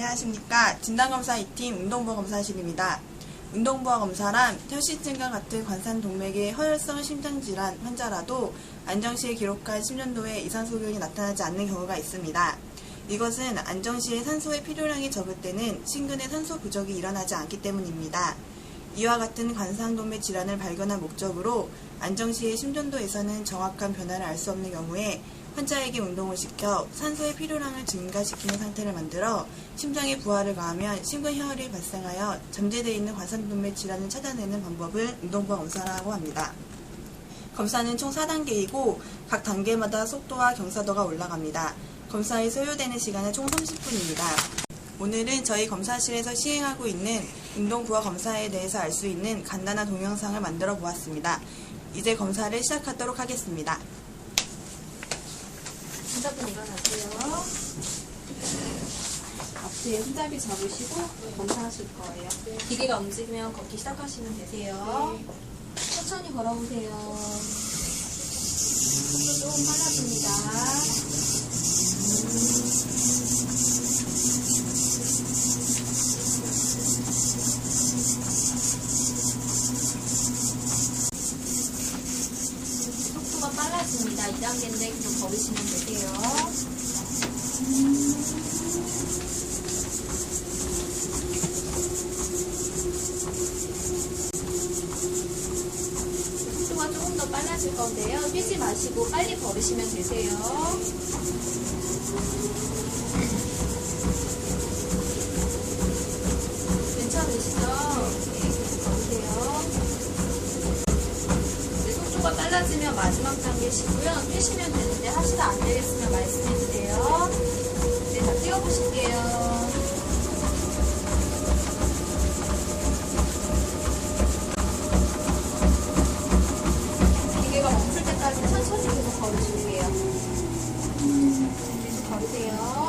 안녕하십니까. 진단검사 2팀 운동부하 검사실입니다. 운동부하 검사란 혈시증과 같은 관산 동맥의 허혈성 심장질환 환자라도 안정시에 기록한 10년도에 이상 소견이 나타나지 않는 경우가 있습니다. 이것은 안정시에 산소의 필요량이 적을 때는 심근의 산소 부족이 일어나지 않기 때문입니다. 이와 같은 관상동맥 질환을 발견한 목적으로 안정시의 심전도에서는 정확한 변화를 알 수 없는 경우에 환자에게 운동을 시켜 산소의 필요량을 증가시키는 상태를 만들어 심장에 부하를 가하면 심근혈이 발생하여 잠재되어 있는 관상동맥 질환을 찾아내는 방법을 운동부하 검사라고 합니다. 검사는 총 4단계이고 각 단계마다 속도와 경사도가 올라갑니다. 검사에 소요되는 시간은 총 30분입니다. 오늘은 저희 검사실에서 시행하고 있는 운동부하 검사에 대해서 알 수 있는 간단한 동영상을 만들어 보았습니다. 이제 검사를 시작하도록 하겠습니다. 환자분 일어나세요. 앞뒤에 손잡이 잡으시고 검사하실 거예요. 기계가 움직이면 걷기 시작하시면 되세요. 천천히 걸어보세요. 속도 조금 빨라집니다. 빨라집니다. 2단계인데 계속 걸으시면 되세요. 속도가 조금 더 빨라질 건데요. 뛰지 마시고 빨리 걸으시면 되세요. 괜찮으시죠? 속도가 빨라지면 마지막 단계시고요. 뛰시면 되는데 하시다 안 되겠으면 말씀해 주세요. 네, 다 뛰어보실게요. 기계가 멈출 때까지 천천히 계속 걸으실게요. 네, 계속 걸으세요.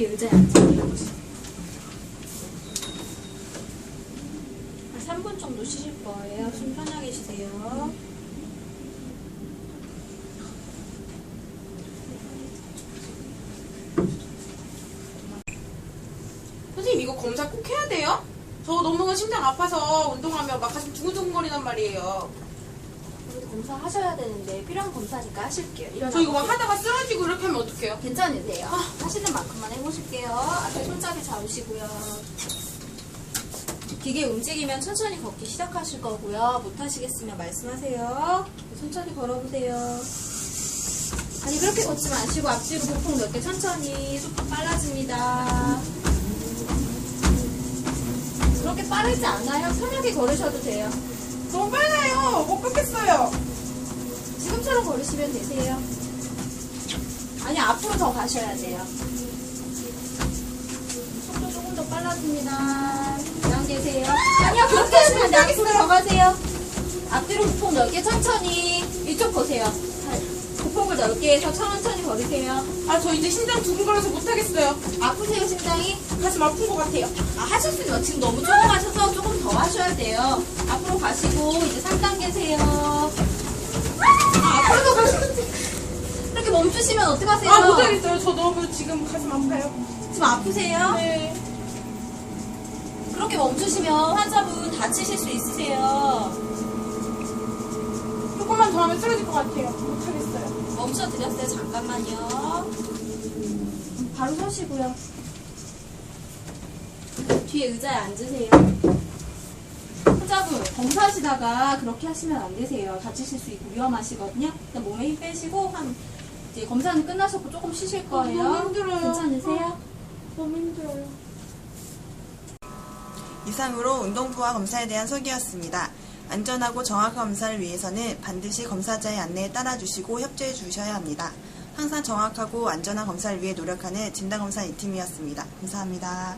뒤에 의자에 앉으세요. 한 3분 정도 쉬실 거예요. 숨 편하게 쉬세요. 선생님 이거 검사 꼭 해야 돼요? 저 너무 심장 아파서 운동하면 막 가슴 두근두근거리단 말이에요. 우리 검사 하셔야 되는데 필요한 검사니까 하실게요. 일어나 저 이거 막. 하다가 쓰러지고 이렇게 하면 어떡해요? 괜찮으세요? 하시는 만큼만 해보실게요. 앞에 손잡이 잡으시고요. 기계 움직이면 천천히 걷기 시작하실 거고요. 못 하시겠으면 말씀하세요. 천천히 걸어보세요. 아니 그렇게 걷지 마시고 앞뒤로 보폭 넓게 천천히 속도 빨라집니다. 그렇게 빠르지 않아요. 편하게 걸으셔도 돼요. 너무 빨라요. 못 걷겠어요. 지금처럼 걸으시면 되세요. 아니, 앞으로 더 가셔야 돼요. 속도 조금 더 빨라집니다. 그냥 계세요. 아니요, 그렇게 하시면 안. 앞으로 더 가세요. 앞뒤로 보폭 넓게 천천히. 이쪽 보세요. 보폭을 넓게 해서 천천히 걸으세요. 아 저 이제 심장 두근거려서 못하겠어요. 아프세요, 심장이? 가슴 아픈 것 같아요. 아, 하셨으면 지금 너무 조금 하셔서 조금 더 하셔야 돼요. 앞으로 가시고, 이제 3단계세요. 아, 앞으로 더 가시면 돼요. 이렇게 멈추시면 어떡하세요? 아 못하겠어요. 저 너무 지금 가슴 아파요. 지금 아프세요? 네. 그렇게 멈추시면 환자분 다치실 수 있으세요. 조금만 더 하면 쓰러질 것 같아요. 못하겠어요. 멈춰드렸어요. 잠깐만요. 바로 서시고요. 뒤에 의자에 앉으세요. 환자분 검사하시다가 그렇게 하시면 안 되세요. 다치실 수 있고 위험하시거든요. 일단 몸에 힘 빼시고 한 이제 검사는 끝나셨고 조금 쉬실 거예요. 너무 힘들어요. 괜찮으세요? 너무 힘들어요. 이상으로 운동부하 검사에 대한 소개였습니다. 안전하고 정확한 검사를 위해서는 반드시 검사자의 안내에 따라주시고 협조해 주셔야 합니다. 항상 정확하고 안전한 검사를 위해 노력하는 진단검사 2팀이었습니다. 감사합니다.